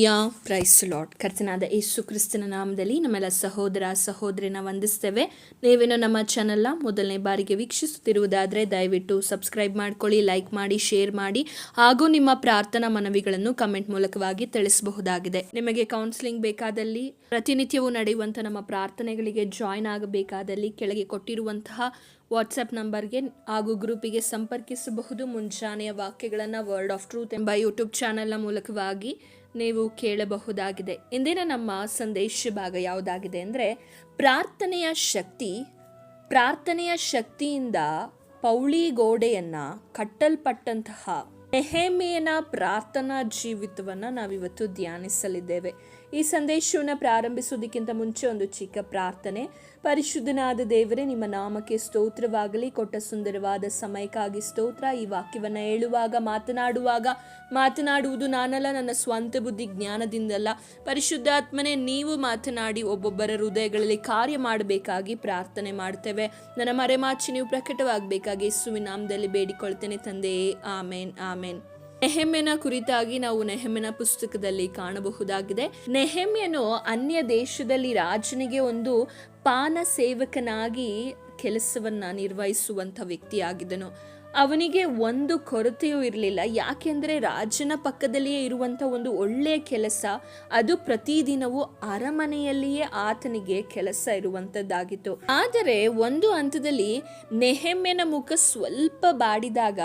Hallelujah price lord ಕರ್ತನಾದ ಯೇಸು ಕ್ರಿಸ್ತನ ನಾಮದಲ್ಲಿ ನಮ್ಮೆಲ್ಲ ಸಹೋದರ, ಸಹೋದರಿನ ವಂದಿಸ್ತೇವೆ. ನೀವೇನು ನಮ್ಮ ಚಾನಲ್ನ ಮೊದಲನೇ ಬಾರಿಗೆ ವೀಕ್ಷಿಸುತ್ತಿರುವುದಾದರೆ ದಯವಿಟ್ಟು ಸಬ್ಸ್ಕ್ರೈಬ್ ಮಾಡ್ಕೊಳ್ಳಿ ಲೈಕ್ ಮಾಡಿ ಶೇರ್ ಮಾಡಿ. ಹಾಗೂ ನಿಮ್ಮ ಪ್ರಾರ್ಥನಾ ಮನವಿಗಳನ್ನು ಕಮೆಂಟ್ ಮೂಲಕವಾಗಿ ತಿಳಿಸಬಹುದಾಗಿದೆ. ನಿಮಗೆ ಕೌನ್ಸಿಲಿಂಗ್ ಬೇಕಾದಲ್ಲಿ, ಪ್ರತಿನಿತ್ಯವೂ ನಡೆಯುವಂಥ ನಮ್ಮ ಪ್ರಾರ್ಥನೆಗಳಿಗೆ ಜಾಯ್ನ್ ಆಗಬೇಕಾದಲ್ಲಿ ಕೆಳಗೆ ಕೊಟ್ಟಿರುವಂತಹ ವಾಟ್ಸಪ್ ನಂಬರ್ಗೆ ಹಾಗೂ ಗ್ರೂಪಿಗೆ ಸಂಪರ್ಕಿಸಬಹುದು. ಮುಂಜಾನೆಯ ವಾಕ್ಯಗಳನ್ನು ವರ್ಡ್ ಆಫ್ ಟ್ರೂತ್ ಎಂಬ ಯೂಟ್ಯೂಬ್ ಚಾನೆಲ್ನ ಮೂಲಕವಾಗಿ ನೀವು ಕೇಳಬಹುದಾಗಿದೆ. ಇಂದಿನ ನಮ್ಮ ಸಂದೇಶ ಭಾಗ ಯಾವುದಾಗಿದೆ ಅಂದರೆ, ಪ್ರಾರ್ಥನೆಯ ಶಕ್ತಿ, ಪ್ರಾರ್ಥನೆಯ ಶಕ್ತಿಯಿಂದ ಪೌಳಿ ಗೋಡೆಯನ್ನು ಕಟ್ಟಲ್ಪಟ್ಟಂತಹ ನೆಹೆಮಿಯನ ಪ್ರಾರ್ಥನಾ ಜೀವಿತವನ್ನು ನಾವಿವತ್ತು ಧ್ಯಾನಿಸಲಿದ್ದೇವೆ. ಈ ಸಂದೇಶವನ್ನು ಪ್ರಾರಂಭಿಸುವುದಕ್ಕಿಂತ ಮುಂಚೆ ಒಂದು ಚಿಕ್ಕ ಪ್ರಾರ್ಥನೆ. ಪರಿಶುದ್ಧನಾದ ದೇವರೇ, ನಿಮ್ಮ ನಾಮಕ್ಕೆ ಸ್ತೋತ್ರವಾಗಲಿ. ಕೊಟ್ಟ ಸುಂದರವಾದ ಸಮಯಕ್ಕಾಗಿ ಸ್ತೋತ್ರ. ಈ ವಾಕ್ಯವನ್ನು ಹೇಳುವಾಗ, ಮಾತನಾಡುವಾಗ, ಮಾತನಾಡುವುದು ನಾನಲ್ಲ, ನನ್ನ ಸ್ವಂತ ಬುದ್ಧಿ ಜ್ಞಾನದಿಂದಲ್ಲ. ಪರಿಶುದ್ಧಾತ್ಮನೇ, ನೀವು ಮಾತನಾಡಿ ಒಬ್ಬೊಬ್ಬರ ಹೃದಯಗಳಲ್ಲಿ ಕಾರ್ಯ ಮಾಡಬೇಕಾಗಿ ಪ್ರಾರ್ಥನೆ ಮಾಡ್ತೇವೆ. ನನ್ನ ಮರೆಮಾಚಿ ನೀವು ಪ್ರಕಟವಾಗಬೇಕಾಗಿ ಯೇಸುವಿನ ನಾಮದಲ್ಲಿ ಬೇಡಿಕೊಳ್ತೇನೆ ತಂದೆಯೇ. ಆಮೇನ್ ಆಮೇನ್. ನೆಹೆಮ್ಯನ ಕುರಿತಾಗಿ ನಾವು ನೆಹೆಮ್ಯನ ಪುಸ್ತಕದಲ್ಲಿ ಕಾಣಬಹುದಾಗಿದೆ. ನೆಹೆಮ್ಯನು ಅನ್ಯ ದೇಶದಲ್ಲಿ ರಾಜನಿಗೆ ಒಂದು ಪಾನ ಸೇವಕನಾಗಿ ಕೆಲಸವನ್ನ ನಿರ್ವಹಿಸುವಂಥ ವ್ಯಕ್ತಿಯಾಗಿದ್ದನು. ಅವನಿಗೆ ಒಂದು ಕೊರತೆಯೂ ಇರಲಿಲ್ಲ. ಯಾಕೆಂದರೆ ರಾಜನ ಪಕ್ಕದಲ್ಲಿಯೇ ಇರುವಂಥ ಒಂದು ಒಳ್ಳೆಯ ಕೆಲಸ, ಅದು ಪ್ರತಿದಿನವೂ ಅರಮನೆಯಲ್ಲಿಯೇ ಆತನಿಗೆ ಕೆಲಸ ಇರುವಂಥದ್ದಾಗಿತ್ತು. ಆದರೆ ಒಂದು ಹಂತದಲ್ಲಿ ನೆಹಮ್ಯನ ಮುಖ ಸ್ವಲ್ಪ ಬಾಡಿದಾಗ,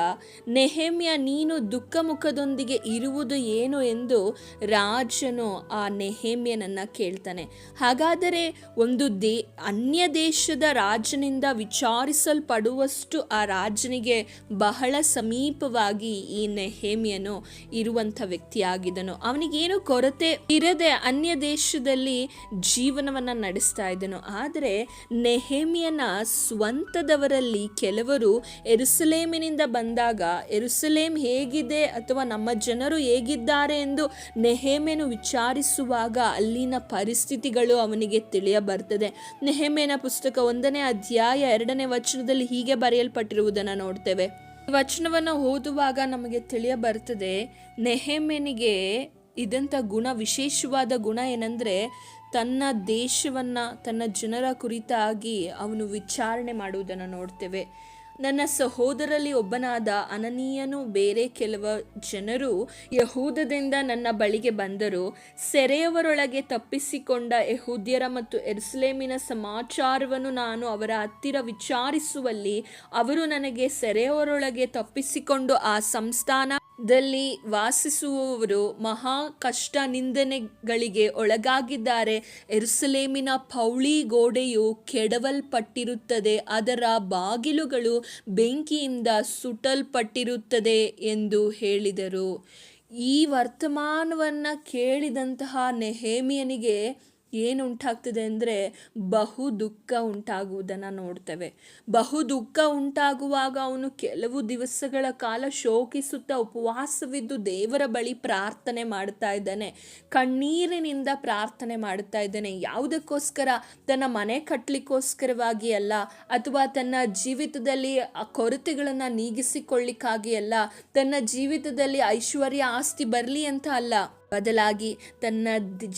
ನೆಹೆಮ್ಯ, ನೀನು ದುಃಖ ಮುಖದೊಂದಿಗೆ ಇರುವುದು ಏನು ಎಂದು ರಾಜನು ಆ ನೆಹೆಮ್ಯನನ್ನು ಕೇಳ್ತಾನೆ. ಹಾಗಾದರೆ ಒಂದು ದೇ ಅನ್ಯ ದೇಶದ ರಾಜನಿಂದ ವಿಚಾರಿಸಲ್ಪಡುವಷ್ಟು ಆ ರಾಜನಿಗೆ ಬಹಳ ಸಮೀಪವಾಗಿ ಈ ನೆಹೇಮಿಯನು ಇರುವಂಥ ವ್ಯಕ್ತಿಯಾಗಿದ್ದನು. ಅವನಿಗೇನು ಕೊರತೆ ಇರದೆ ಅನ್ಯ ದೇಶದಲ್ಲಿ ಜೀವನವನ್ನ ನಡೆಸ್ತಾ ಇದ್ದನು. ಆದರೆ ನೆಹೇಮಿಯನ ಸ್ವಂತದವರಲ್ಲಿ ಕೆಲವರು ಎರುಸಲೇಮಿನಿಂದ ಬಂದಾಗ, ಎರುಸಲೇಮ್ ಹೇಗಿದೆ ಅಥವಾ ನಮ್ಮ ಜನರು ಹೇಗಿದ್ದಾರೆ? ಎಂದು ನೆಹೇಮೆನು ವಿಚಾರಿಸುವಾಗ ಅಲ್ಲಿನ ಪರಿಸ್ಥಿತಿಗಳು ಅವನಿಗೆ ತಿಳಿಯ ಬರ್ತದೆ ನೆಹೇಮಿಯನ ಪುಸ್ತಕ ಒಂದನೇ ಅಧ್ಯಾಯ ಎರಡನೇ ವಚನದಲ್ಲಿ ಹೀಗೆ ಬರೆಯಲ್ಪಟ್ಟಿರುವುದನ್ನು ನೋಡ್ತೇವೆ. ವಚನವನ್ನು ಓದುವಾಗ ನಮಗೆ ತಿಳಿಯ ಬರ್ತದೆ ನೆಹೆಮೆನಿಗೆ ಇದಂಥ ಗುಣ, ವಿಶೇಷವಾದ ಗುಣ ಏನಂದರೆ ತನ್ನ ದೇಶವನ್ನು, ತನ್ನ ಜನರ ಕುರಿತಾಗಿ ಅವನು ವಿಚಾರಣೆ ಮಾಡುವುದನ್ನು ನೋಡ್ತೇವೆ. ನನ್ನ ಸಹೋದರಲ್ಲಿ ಒಬ್ಬನಾದ ಅನನೀಯನು ಬೇರೆ ಕೆಲವು ಜನರು ಯಹೂದದಿಂದ ನನ್ನ ಬಳಿಗೆ ಬಂದರು. ಸೆರೆಯವರೊಳಗೆ ತಪ್ಪಿಸಿಕೊಂಡ ಯಹೂದ್ಯರ ಮತ್ತು ಎರ್ಸ್ಲೇಮಿನ ಸಮಾಚಾರವನ್ನು ನಾನು ಅವರ ಹತ್ತಿರ ವಿಚಾರಿಸುವಲ್ಲಿ ಅವರು ನನಗೆ ಸೆರೆಯವರೊಳಗೆ ತಪ್ಪಿಸಿಕೊಂಡು ಆ ಸಂಸ್ಥಾನ ದಲ್ಲಿ ವಾಸಿಸುವವರು ಮಹಾ ಕಷ್ಟ ನಿಂದನೆಗಳಿಗೆ ಒಳಗಾಗಿದ್ದಾರೆ. ಎರುಸಲೇಮಿನ ಪೌಳಿ ಗೋಡೆಯು ಕೆಡವಲ್ಪಟ್ಟಿರುತ್ತದೆ. ಅದರ ಬಾಗಿಲುಗಳು ಬೆಂಕಿಯಿಂದ ಸುಟಲ್ಪಟ್ಟಿರುತ್ತದೆ ಎಂದು ಹೇಳಿದರು. ಈ ವರ್ತಮಾನವನ್ನು ಕೇಳಿದಂತಹ ನೆಹೇಮಿಯನಿಗೆ ಏನು ಉಂಟಾಗ್ತದೆ ಅಂದರೆ ಬಹು ದುಃಖ ಉಂಟಾಗುವುದನ್ನು ನೋಡ್ತೇವೆ. ಬಹು ದುಃಖ ಉಂಟಾಗುವಾಗ ಅವನು ಕೆಲವು ದಿವಸಗಳ ಕಾಲ ಶೋಕಿಸುತ್ತಾ ಉಪವಾಸವಿದ್ದು ದೇವರ ಬಳಿ ಪ್ರಾರ್ಥನೆ ಮಾಡ್ತಾ ಇದ್ದಾನೆ. ಕಣ್ಣೀರಿನಿಂದ ಪ್ರಾರ್ಥನೆ ಮಾಡ್ತಾ ಇದ್ದಾನೆ. ಯಾವುದಕ್ಕೋಸ್ಕರ? ತನ್ನ ಮನೆ ಕಟ್ಟಲಿಕ್ಕೋಸ್ಕರವಾಗಿ ಅಲ್ಲ, ಅಥವಾ ತನ್ನ ಜೀವಿತದಲ್ಲಿ ಕೊರತೆಗಳನ್ನು ನೀಗಿಸಿಕೊಳ್ಳಿಕ್ಕಾಗಿ ಅಲ್ಲ, ತನ್ನ ಜೀವಿತದಲ್ಲಿ ಐಶ್ವರ್ಯ ಆಸ್ತಿ ಬರಲಿ ಅಂತ ಅಲ್ಲ. ಬದಲಾಗಿ ತನ್ನ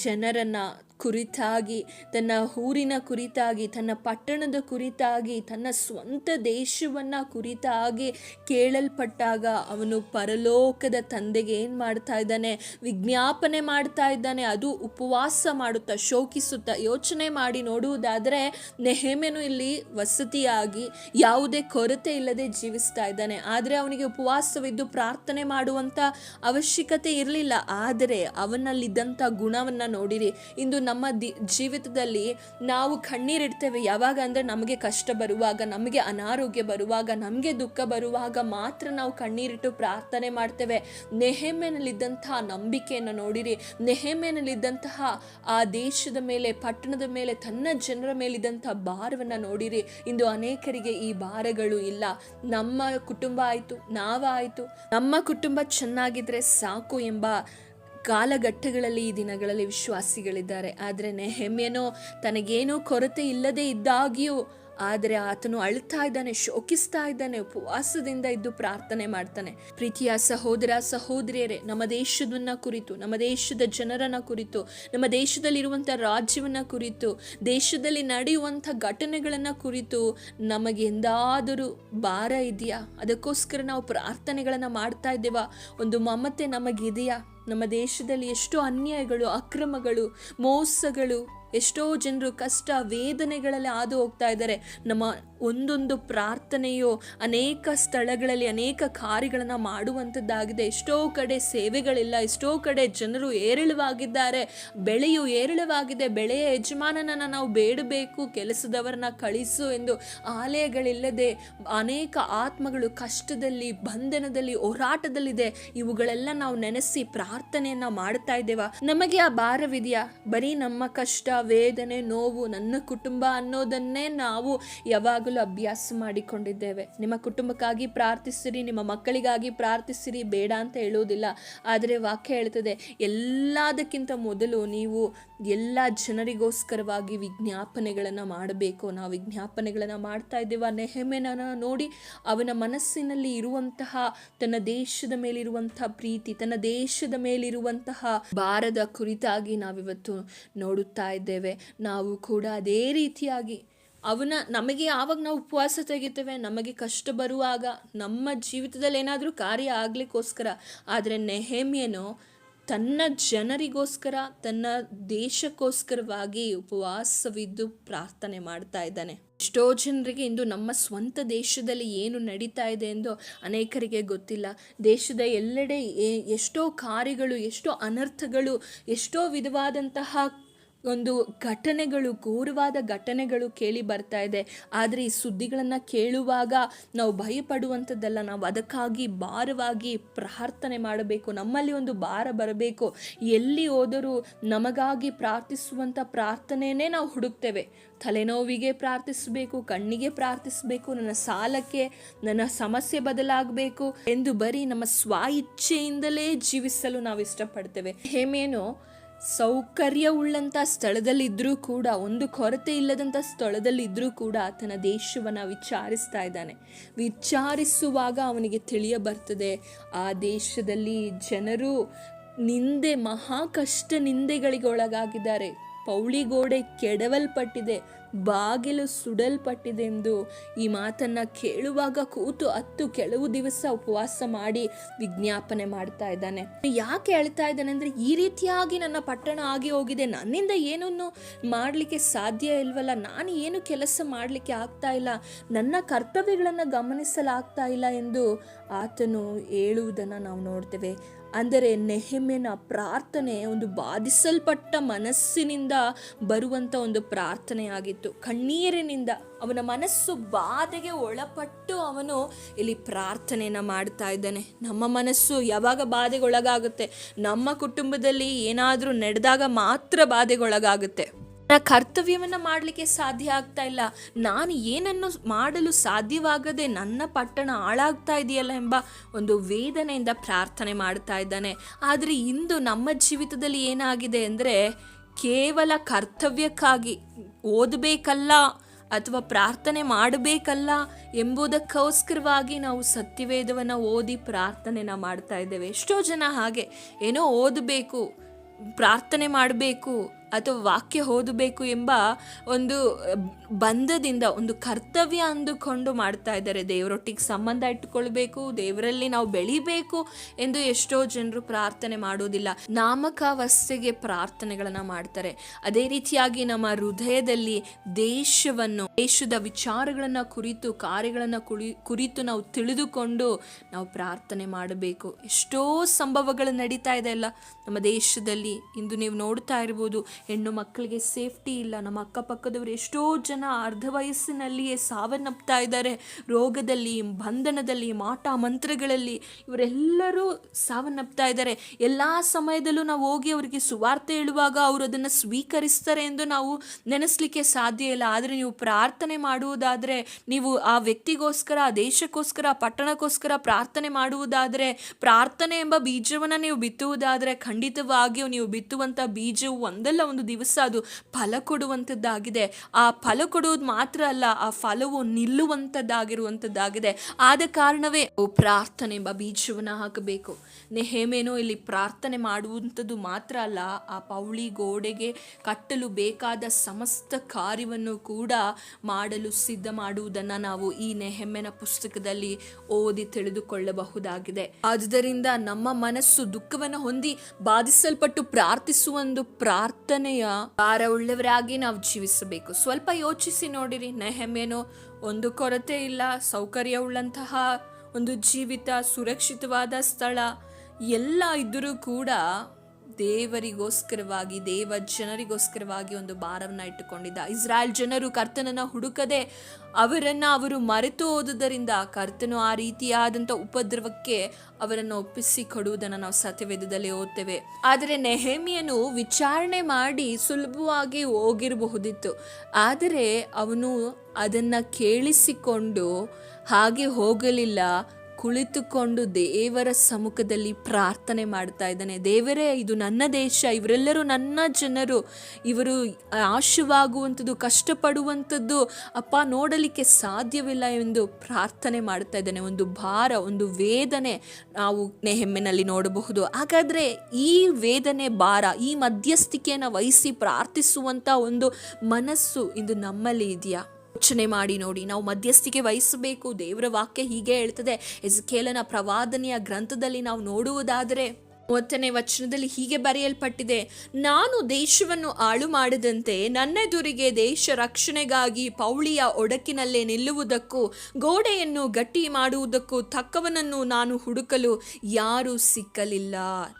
ಜನರನ್ನು ಕುರಿತಾಗಿ, ತನ್ನ ಊರಿನ ಕುರಿತಾಗಿ, ತನ್ನ ಪಟ್ಟಣದ ಕುರಿತಾಗಿ, ತನ್ನ ಸ್ವಂತ ದೇಶವನ್ನು ಕುರಿತಾಗಿ ಕೇಳಲ್ಪಟ್ಟಾಗ ಅವನು ಪರಲೋಕದ ತಂದೆಗೆ ಏನು ಮಾಡ್ತಾ ಇದ್ದಾನೆ? ವಿಜ್ಞಾಪನೆ ಮಾಡ್ತಾ ಇದ್ದಾನೆ. ಅದು ಉಪವಾಸ ಮಾಡುತ್ತಾ, ಶೋಕಿಸುತ್ತಾ, ಯೋಚನೆ ಮಾಡಿ ನೋಡುವುದಾದರೆ ನೆಹೆಮೆನು ಇಲ್ಲಿ ವಸತಿಯಾಗಿ ಯಾವುದೇ ಕೊರತೆ ಇಲ್ಲದೆ ಜೀವಿಸ್ತಾ ಇದ್ದಾನೆ. ಆದರೆ ಅವನಿಗೆ ಉಪವಾಸವಿದ್ದು ಪ್ರಾರ್ಥನೆ ಮಾಡುವಂಥ ಅವಶ್ಯಕತೆ ಇರಲಿಲ್ಲ. ಆದರೆ ಅವನಲ್ಲಿದ್ದಂಥ ಗುಣವನ್ನು ನೋಡಿರಿ. ಇಂದು ನಮ್ಮ ದಿ, ಜೀವಿತದಲ್ಲಿ ನಾವು ಕಣ್ಣೀರಿಡ್ತೇವೆ ಯಾವಾಗ ಅಂದರೆ ನಮಗೆ ಕಷ್ಟ ಬರುವಾಗ, ನಮಗೆ ಅನಾರೋಗ್ಯ ಬರುವಾಗ, ನಮಗೆ ದುಃಖ ಬರುವಾಗ ಮಾತ್ರ ನಾವು ಕಣ್ಣೀರಿಟ್ಟು ಪ್ರಾರ್ಥನೆ ಮಾಡ್ತೇವೆ. ನೆಹೆಮೆನಲ್ಲಿದ್ದಂತಹ ನಂಬಿಕೆಯನ್ನು ನೋಡಿರಿ. ನೆಹೆಮೆನಲ್ಲಿದ್ದಂತಹ ಆ ದೇಶದ ಮೇಲೆ, ಪಟ್ಟಣದ ಮೇಲೆ, ತನ್ನ ಜನರ ಮೇಲಿದ್ದಂಥ ಭಾರವನ್ನು ನೋಡಿರಿ. ಇಂದು ಅನೇಕರಿಗೆ ಈ ಭಾರಗಳು ಇಲ್ಲ. ನಮ್ಮ ಕುಟುಂಬ ಆಯಿತು, ನಾವಾಯಿತು. ನಮ್ಮ ಕುಟುಂಬ ಚೆನ್ನಾಗಿದ್ರೆ ಸಾಕು ಎಂಬ ಕಾಲಘಟ್ಟಗಳಲ್ಲಿ ಈ ದಿನಗಳಲ್ಲಿ ವಿಶ್ವಾಸಿಗಳಿದ್ದಾರೆ. ಆದರೆ ನೆಹೆಮ್ಯನೋ ತನಗೇನೂ ಕೊರತೆ ಇಲ್ಲದೆ ಇದ್ದಾಗಿಯೂ, ಆದರೆ ಆತನು ಅಳ್ತಾ ಇದ್ದಾನೆ, ಶೋಕಿಸ್ತಾ ಇದ್ದಾನೆ, ಉಪವಾಸದಿಂದ ಇದ್ದು ಪ್ರಾರ್ಥನೆ ಮಾಡ್ತಾನೆ. ಪ್ರೀತಿಯ ಸಹೋದರ ಸಹೋದರಿಯರೇ, ನಮ್ಮ ದೇಶದನ್ನ ಕುರಿತು, ನಮ್ಮ ದೇಶದ ಜನರನ್ನ ಕುರಿತು, ನಮ್ಮ ದೇಶದಲ್ಲಿರುವಂಥ ರಾಜ್ಯವನ್ನ ಕುರಿತು, ದೇಶದಲ್ಲಿ ನಡೆಯುವಂಥ ಘಟನೆಗಳನ್ನ ಕುರಿತು ನಮಗೆ ಎಂದಾದರೂ ಭಾರ ಇದೆಯಾ? ಅದಕ್ಕೋಸ್ಕರ ನಾವು ಪ್ರಾರ್ಥನೆಗಳನ್ನ ಮಾಡ್ತಾ ಇದ್ದೇವಾ? ಒಂದು ಮಮತೆ ನಮಗಿದೆಯಾ? ನಮ್ಮ ದೇಶದಲ್ಲಿ ಎಷ್ಟೋ ಅನ್ಯಾಯಗಳು ಅಕ್ರಮಗಳು ಮೋಸಗಳು ಎಷ್ಟೋ ಜನರು ಕಷ್ಟ ವೇದನೆಗಳಲ್ಲಿ ಹಾದು ಹೋಗ್ತಾ ಇದ್ದಾರೆ. ನಮ್ಮ ಒಂದೊಂದು ಪ್ರಾರ್ಥನೆಯು, ಅನೇಕ ಸ್ಥಳಗಳಲ್ಲಿ ಅನೇಕ ಕಾರ್ಯಗಳನ್ನು ಮಾಡುವಂಥದ್ದಾಗಿದೆ. ಎಷ್ಟೋ ಕಡೆ ಸೇವೆಗಳಿಲ್ಲ, ಎಷ್ಟೋ ಕಡೆ ಜನರು ಏರಿಳವಾಗಿದ್ದಾರೆ, ಬೆಳೆಯು ಏರಿಳವಾಗಿದೆ, ಬೆಳೆಯ ಯಜಮಾನನನ್ನು ನಾವು ಬೇಡಬೇಕು, ಕೆಲಸದವರನ್ನ ಕಳಿಸು ಎಂದು ಆಲಯಗಳಿಲ್ಲದೆ ಅನೇಕ ಆತ್ಮಗಳು ಕಷ್ಟದಲ್ಲಿ, ಬಂಧನದಲ್ಲಿ, ಹೋರಾಟದಲ್ಲಿದೆ. ಇವುಗಳೆಲ್ಲ ನಾವು ನೆನೆಸಿ ಪ್ರಾರ್ಥನೆಯನ್ನ ಮಾಡ್ತಾ ಇದ್ದೇವ. ನಮಗೆ ಆ ಭಾರವಿದೆಯಾ? ಬರೀ ನಮ್ಮ ಕಷ್ಟ, ವೇದನೆ, ನೋವು, ನನ್ನ ಕುಟುಂಬ ಅನ್ನೋದನ್ನೇ ನಾವು ಯಾವಾಗಲೂ ಅಭ್ಯಾಸ ಮಾಡಿಕೊಂಡಿದ್ದೇವೆ. ನಿಮ್ಮ ಕುಟುಂಬಕ್ಕಾಗಿ ಪ್ರಾರ್ಥಿಸಿರಿ, ನಿಮ್ಮ ಮಕ್ಕಳಿಗಾಗಿ ಪ್ರಾರ್ಥಿಸಿರಿ, ಬೇಡ ಅಂತ ಹೇಳುವುದಿಲ್ಲ. ಆದರೆ ವಾಕ್ಯ ಹೇಳ್ತದೆ, ಎಲ್ಲದಕ್ಕಿಂತ ಮೊದಲು ನೀವು ಎಲ್ಲ ಜನರಿಗೋಸ್ಕರವಾಗಿ ವಿಜ್ಞಾಪನೆಗಳನ್ನು ಮಾಡಬೇಕು. ನಾವು ವಿಜ್ಞಾಪನೆಗಳನ್ನು ಮಾಡ್ತಾ ಇದ್ದೇವೆ. ನೆಹಮೆನ ನೋಡಿ ಅವನ ಮನಸ್ಸಿನಲ್ಲಿ ಇರುವಂತಹ, ತನ್ನ ದೇಶದ ಮೇಲಿರುವಂತಹ ಪ್ರೀತಿ, ತನ್ನ ದೇಶದ ಮೇಲಿರುವಂತಹ ಭಾರದ ಕುರಿತಾಗಿ ನಾವಿವತ್ತು ನೋಡುತ್ತಾ ಇದ್ದೇವೆ. ನಾವು ಕೂಡ ಅದೇ ರೀತಿಯಾಗಿ ಅವನ, ನಮಗೆ ಯಾವಾಗ ನಾವು ಉಪವಾಸ ತೆಗಿತೇವೆ, ನಮಗೆ ಕಷ್ಟ ಬರುವಾಗ, ನಮ್ಮ ಜೀವಿತದಲ್ಲಿ ಏನಾದರೂ ಕಾರ್ಯ ಆಗಲಿಕ್ಕೋಸ್ಕರ, ಆದರೆ ನೆಹಮಿಯನು ತನ್ನ ಜನರಿಗೋಸ್ಕರ, ತನ್ನ ದೇಶಕ್ಕೋಸ್ಕರವಾಗಿ ಉಪವಾಸವಿದ್ದು ಪ್ರಾರ್ಥನೆ ಮಾಡ್ತಾ ಇದ್ದಾನೆ. ಎಷ್ಟೋ ಜನರಿಗೆ ಇಂದು ನಮ್ಮ ಸ್ವಂತ ದೇಶದಲ್ಲಿ ಏನು ನಡೀತಾ ಇದೆ ಎಂದು ಅನೇಕರಿಗೆ ಗೊತ್ತಿಲ್ಲ. ದೇಶದ ಎಲ್ಲೆಡೆ ಎಷ್ಟೋ ಕಾರ್ಯಗಳು, ಎಷ್ಟೋ ಅನರ್ಥಗಳು, ಎಷ್ಟೋ ವಿಧವಾದಂತಹ ಒಂದು ಘಟನೆಗಳು, ಘೋರವಾದ ಘಟನೆಗಳು ಕೇಳಿ ಬರ್ತಾ ಇದೆ. ಆದರೆ ಈ ಸುದ್ದಿಗಳನ್ನು ಕೇಳುವಾಗ ನಾವು ಭಯಪಡುವಂಥದ್ದೆಲ್ಲ. ನಾವು ಅದಕ್ಕಾಗಿ ಭಾರವಾಗಿ ಪ್ರಾರ್ಥನೆ ಮಾಡಬೇಕು. ನಮ್ಮಲ್ಲಿ ಒಂದು ಭಾರ ಬರಬೇಕು. ಎಲ್ಲಿ ಹೋದರೂ ನಮಗಾಗಿ ಪ್ರಾರ್ಥಿಸುವಂಥ ಪ್ರಾರ್ಥನೆಯೇ ನಾವು ಹುಡುಕ್ತೇವೆ. ತಲೆನೋವಿಗೆ ಪ್ರಾರ್ಥಿಸಬೇಕು, ಕಣ್ಣಿಗೆ ಪ್ರಾರ್ಥಿಸಬೇಕು, ನನ್ನ ಸಾಲಕ್ಕೆ, ನನ್ನ ಸಮಸ್ಯೆ ಬದಲಾಗಬೇಕು ಎಂದು ಬರೀ ನಮ್ಮ ಸ್ವ ಇಚ್ಛೆಯಿಂದಲೇ ಜೀವಿಸಲು ನಾವು ಇಷ್ಟಪಡ್ತೇವೆ. ಹೇಮೇನು ಸೌಕರ್ಯವುಳ್ಳಂಥ ಸ್ಥಳದಲ್ಲಿದ್ದರೂ ಕೂಡ, ಒಂದು ಕೊರತೆ ಇಲ್ಲದಂಥ ಸ್ಥಳದಲ್ಲಿದ್ದರೂ ಕೂಡ ಆತನ ದೇಶವನ್ನು ವಿಚಾರಿಸ್ತಾ ಇದ್ದಾನೆ. ವಿಚಾರಿಸುವಾಗ ಅವನಿಗೆ ತಿಳಿಯ ಬರ್ತದೆ ಆ ದೇಶದಲ್ಲಿ ಜನರು ನಿಂದೆ, ಮಹಾ ಕಷ್ಟ ನಿಂದೆಗಳಿಗೆ ಒಳಗಾಗಿದ್ದಾರೆ ಪೌಳಿಗೋಡೆ ಕೆಡವಲ್ಪಟ್ಟಿದೆ, ಬಾಗಿಲು ಸುಡಲ್ಪಟ್ಟಿದೆ ಎಂದು ಈ ಮಾತನ್ನ ಕೇಳುವಾಗ ಕೂತು ಹತ್ತು ಕೆಲವು ದಿವಸ ಉಪವಾಸ ಮಾಡಿ ವಿಜ್ಞಾಪನೆ ಮಾಡ್ತಾ ಇದ್ದಾನೆ. ಯಾಕೆ ಹೇಳ್ತಾ ಇದ್ದಾನೆ ಅಂದ್ರೆ ಈ ರೀತಿಯಾಗಿ ನನ್ನ ಪಟ್ಟಣ ಆಗಿ ಹೋಗಿದೆ, ನನ್ನಿಂದ ಏನನ್ನು ಮಾಡಲಿಕ್ಕೆ ಸಾಧ್ಯ ಇಲ್ವಲ್ಲ, ನಾನು ಏನು ಕೆಲಸ ಮಾಡಲಿಕ್ಕೆ ಆಗ್ತಾ ಇಲ್ಲ, ನನ್ನ ಕರ್ತವ್ಯಗಳನ್ನು ಗಮನಿಸಲಾಗ್ತಾ ಇಲ್ಲ ಎಂದು ಆತನು ಹೇಳುವುದನ್ನು ನಾವು ನೋಡ್ತೇವೆ. ಅಂದರೆ ನೆಹಮ್ಯನ ಪ್ರಾರ್ಥನೆ ಒಂದು ಬಾಧಿಸಲ್ಪಟ್ಟ ಮನಸ್ಸಿನಿಂದ ಬರುವಂಥ ಒಂದು ಪ್ರಾರ್ಥನೆಯಾಗಿತ್ತು. ಕಣ್ಣೀರಿನಿಂದ ಅವನ ಮನಸ್ಸು ಬಾಧೆಗೆ ಒಳಪಟ್ಟು ಅವನು ಇಲ್ಲಿ ಪ್ರಾರ್ಥನೆಯನ್ನು ಮಾಡ್ತಾ ಇದ್ದಾನೆ. ನಮ್ಮ ಮನಸ್ಸು ಯಾವಾಗ ಬಾಧೆಗೊಳಗಾಗುತ್ತೆ? ನಮ್ಮ ಕುಟುಂಬದಲ್ಲಿ ಏನಾದರೂ ನಡೆದಾಗ ಮಾತ್ರ ಬಾಧೆಗೊಳಗಾಗುತ್ತೆ. ನನ್ನ ಕರ್ತವ್ಯವನ್ನು ಮಾಡಲಿಕ್ಕೆ ಸಾಧ್ಯ ಆಗ್ತಾ ಇಲ್ಲ. ನಾನು ಏನನ್ನು ಮಾಡಲು ಸಾಧ್ಯವಾಗದೆ ನನ್ನ ಪಟ್ಟಣ ಹಾಳಾಗ್ತಾ ಇದೆಯಲ್ಲ ಎಂಬ ಒಂದು ವೇದನೆಯಿಂದ ಪ್ರಾರ್ಥನೆ ಮಾಡ್ತಾ ಇದ್ದಾನೆ. ಆದರೆ ಇಂದು ನಮ್ಮ ಜೀವಿತದಲ್ಲಿ ಏನಾಗಿದೆ ಅಂದರೆ ಕೇವಲ ಕರ್ತವ್ಯಕ್ಕಾಗಿ ಓದಬೇಕಲ್ಲ ಅಥವಾ ಪ್ರಾರ್ಥನೆ ಮಾಡಬೇಕಲ್ಲ ಎಂಬುದಕ್ಕೋಸ್ಕರವಾಗಿ ನಾವು ಸತ್ಯವೇದವನ್ನು ಓದಿ ಪ್ರಾರ್ಥನೆನ ಮಾಡ್ತಾ ಇದ್ದೇವೆ. ಎಷ್ಟೋ ಜನ ಹಾಗೆ ಏನೋ ಓದಬೇಕು, ಪ್ರಾರ್ಥನೆ ಮಾಡಬೇಕು ಅಥವಾ ವಾಕ್ಯ ಓದಬೇಕು ಎಂಬ ಒಂದು ಬಂಧದಿಂದ, ಒಂದು ಕರ್ತವ್ಯ ಅಂದುಕೊಂಡು ಮಾಡ್ತಾ ಇದ್ದಾರೆ. ದೇವರೊಟ್ಟಿಗೆ ಸಂಬಂಧ ಇಟ್ಟುಕೊಳ್ಬೇಕು, ದೇವರಲ್ಲಿ ನಾವು ಬೆಳಿಬೇಕು ಎಂದು ಎಷ್ಟೋ ಜನರು ಪ್ರಾರ್ಥನೆ ಮಾಡೋದಿಲ್ಲ. ನಾಮಕಾವಸ್ಥೆಗೆ ಪ್ರಾರ್ಥನೆಗಳನ್ನು ಮಾಡ್ತಾರೆ. ಅದೇ ರೀತಿಯಾಗಿ ನಮ್ಮ ಹೃದಯದಲ್ಲಿ ದೇಶವನ್ನು, ದೇಶದ ವಿಚಾರಗಳನ್ನು ಕುರಿತು, ಕಾರ್ಯಗಳನ್ನು ಕುರಿ, ಕುರಿತು ನಾವು ತಿಳಿದುಕೊಂಡು ನಾವು ಪ್ರಾರ್ಥನೆ ಮಾಡಬೇಕು. ಎಷ್ಟೋ ಸಂಭವಗಳು ನಡೀತಾ ಇದೆ ಅಲ್ಲ. ನಮ್ಮ ದೇಶದಲ್ಲಿ ಇಂದು ನೀವು ನೋಡ್ತಾ ಇರ್ಬೋದು ಹೆಣ್ಣು ಮಕ್ಕಳಿಗೆ ಸೇಫ್ಟಿ ಇಲ್ಲ. ನಮ್ಮ ಅಕ್ಕಪಕ್ಕದವರು ಎಷ್ಟೋ ಜನ ಅರ್ಧ ವಯಸ್ಸಿನಲ್ಲಿಯೇ ಸಾವನ್ನಪ್ತಾ ಇದ್ದಾರೆ. ರೋಗದಲ್ಲಿ, ಬಂಧನದಲ್ಲಿ, ಮಾಟ ಮಂತ್ರಗಳಲ್ಲಿ ಇವರೆಲ್ಲರೂ ಸಾವನ್ನಪ್ತಾ ಇದ್ದಾರೆ. ಎಲ್ಲ ಸಮಯದಲ್ಲೂ ನಾವು ಹೋಗಿ ಅವರಿಗೆ ಸುವಾರ್ತೆ ಹೇಳುವಾಗ ಅವರು ಅದನ್ನು ಸ್ವೀಕರಿಸ್ತಾರೆ ಎಂದು ನಾವು ನೆನೆಸಲಿಕ್ಕೆ ಸಾಧ್ಯ ಇಲ್ಲ. ಆದರೆ ನೀವು ಪ್ರಾರ್ಥನೆ ಮಾಡುವುದಾದರೆ, ನೀವು ಆ ವ್ಯಕ್ತಿಗೋಸ್ಕರ, ಆ ದೇಶಕ್ಕೋಸ್ಕರ ಪಟ್ಟಣಕ್ಕೋಸ್ಕರ ಪ್ರಾರ್ಥನೆ ಮಾಡುವುದಾದರೆ, ಪ್ರಾರ್ಥನೆ ಎಂಬ ಬೀಜವನ್ನು ನೀವು ಬಿತ್ತುವುದಾದರೆ ಖಂಡಿತವಾಗಿಯೂ ನೀವು ಬಿತ್ತುವಂಥ ಬೀಜವು ಒಂದಲ್ಲ ಒಂದು ದಿವಸ ಅದು ಫಲ ಕೊಡುವಂಥದ್ದಾಗಿದೆ. ಆ ಫಲ ಕೊಡುವುದು ಮಾತ್ರ ಅಲ್ಲ, ಆ ಫಲವು ನಿಲ್ಲುವಂಥದ್ದಾಗಿರುವಂಥದ್ದಾಗಿದೆ. ಆದ ಕಾರಣವೇ ಪ್ರಾರ್ಥನೆ ಎಂಬ ಬೀಜವನ್ನು ಹಾಕಬೇಕು. ನೆಹೇಮೇನೋ ಇಲ್ಲಿ ಪ್ರಾರ್ಥನೆ ಮಾಡುವಂಥದ್ದು ಮಾತ್ರ ಅಲ್ಲ, ಆ ಪೌಳಿ ಗೋಡೆಗೆ ಕಟ್ಟಲು ಬೇಕಾದ ಸಮಸ್ತ ಕಾರ್ಯವನ್ನು ಕೂಡ ಮಾಡಲು ಸಿದ್ಧ ಮಾಡುವುದನ್ನು ನಾವು ಈ ನೆಹೆಮ್ಮೆನ ಪುಸ್ತಕದಲ್ಲಿ ಓದಿ ತಿಳಿದುಕೊಳ್ಳಬಹುದಾಗಿದೆ. ಆದುದರಿಂದ ನಮ್ಮ ಮನಸ್ಸು ದುಃಖವನ್ನು ಹೊಂದಿ ಬಾಧಿಸಲ್ಪಟ್ಟು ಪ್ರಾರ್ಥಿಸುವ ಒಂದು ಪ್ರಾರ್ಥನೆಯ ಭಾರವುಳ್ಳವರಾಗಿ ನಾವು ಜೀವಿಸಬೇಕು. ಸ್ವಲ್ಪ ಯೋಚಿಸಿ ನೋಡಿರಿ. ನೆಹಮೇನು ಒಂದು ಕೊರತೆ ಇಲ್ಲ ಸೌಕರ್ಯ ಉಳ್ಳಂತಹ ಒಂದು ಜೀವಿತ, ಸುರಕ್ಷಿತವಾದ ಸ್ಥಳ ಎಲ್ಲ ಇದ್ದರೂ ಕೂಡ ದೇವರಿಗೋಸ್ಕರವಾಗಿ, ದೇವ ಜನರಿಗೋಸ್ಕರವಾಗಿ ಒಂದು ಭಾರವನ್ನು ಇಟ್ಟುಕೊಂಡಿದ್ದ. ಇಸ್ರಾಯೇಲ್ ಜನರು ಕರ್ತನನ್ನು ಹುಡುಕದೆ ಅವರನ್ನು ಅವರು ಮರೆತು ಹೋದುದರಿಂದ ಕರ್ತನು ಆ ರೀತಿಯಾದಂಥ ಉಪದ್ರವಕ್ಕೆ ಅವರನ್ನು ಒಪ್ಪಿಸಿ ಕೊಡುವುದನ್ನು ನಾವು ಸತ್ಯವೇದದಲ್ಲಿ ಓದ್ತೇವೆ. ಆದರೆ ನೆಹಮಿಯನ್ನು ವಿಚಾರಣೆ ಮಾಡಿ ಸುಲಭವಾಗಿ ಹೋಗಿರಬಹುದಿತ್ತು. ಆದರೆ ಅವನು ಅದನ್ನು ಕೇಳಿಸಿಕೊಂಡು ಹಾಗೆ ಹೋಗಲಿಲ್ಲ. ಕುಳಿತುಕೊಂಡು ದೇವರ ಸಮ್ಮುಖದಲ್ಲಿ ಪ್ರಾರ್ಥನೆ ಮಾಡ್ತಾ ಇದ್ದಾನೆ. ದೇವರೇ, ಇದು ನನ್ನ ದೇಶ, ಇವರೆಲ್ಲರೂ ನನ್ನ ಜನರು. ಇವರು ಆಶವಾಗುವಂಥದ್ದು ಕಷ್ಟಪಡುವಂಥದ್ದು, ಅಪ್ಪ ನೋಡಲಿಕ್ಕೆ ಸಾಧ್ಯವಿಲ್ಲ ಎಂದು ಪ್ರಾರ್ಥನೆ ಮಾಡ್ತಾ ಇದ್ದಾನೆ. ಒಂದು ಭಾರ, ಒಂದು ವೇದನೆ ನಾವು ನೆಹಮ್ಮಿನಲ್ಲಿ ನೋಡಬಹುದು. ಹಾಗಾದರೆ ಈ ವೇದನೆ ಭಾರ, ಈ ಮಧ್ಯಸ್ಥಿಕೆಯನ್ನು ವಹಿಸಿ ಪ್ರಾರ್ಥಿಸುವಂಥ ಒಂದು ಮನಸ್ಸು ಇಂದು ನಮ್ಮಲ್ಲಿ ಇದೆಯಾ? ಯೋಚನೆ ಮಾಡಿ ನೋಡಿ, ನಾವು ಮಧ್ಯಸ್ಥಿಕೆ ವಹಿಸಬೇಕು, ದೇವರ ವಾಕ್ಯ ಹೀಗೆ ಹೇಳ್ತದೆ. ಎಸ್ಕೇಲನ ಪ್ರವಾದನೆಯ ಗ್ರಂಥದಲ್ಲಿ ನಾವು ನೋಡುವುದಾದರೆ ಮೂವತ್ತನೇ ವಚನದಲ್ಲಿ ಹೀಗೆ ಬರೆಯಲ್ಪಟ್ಟಿದೆ, ನಾನು ದೇಶವನ್ನು ಆಳು ಮಾಡದಂತೆ ನನ್ನೆದುರಿಗೆ ದೇಶ ರಕ್ಷಣೆಗಾಗಿ ಪೌಳಿಯ ಒಡಕಿನಲ್ಲೇ ನಿಲ್ಲುವುದಕ್ಕೂ, ಗೋಡೆಯನ್ನು ಗಟ್ಟಿ ಮಾಡುವುದಕ್ಕೂ ತಕ್ಕವನನ್ನು ನಾನು ಹುಡುಕಲು ಯಾರೂ ಸಿಕ್ಕಲಿಲ್ಲ.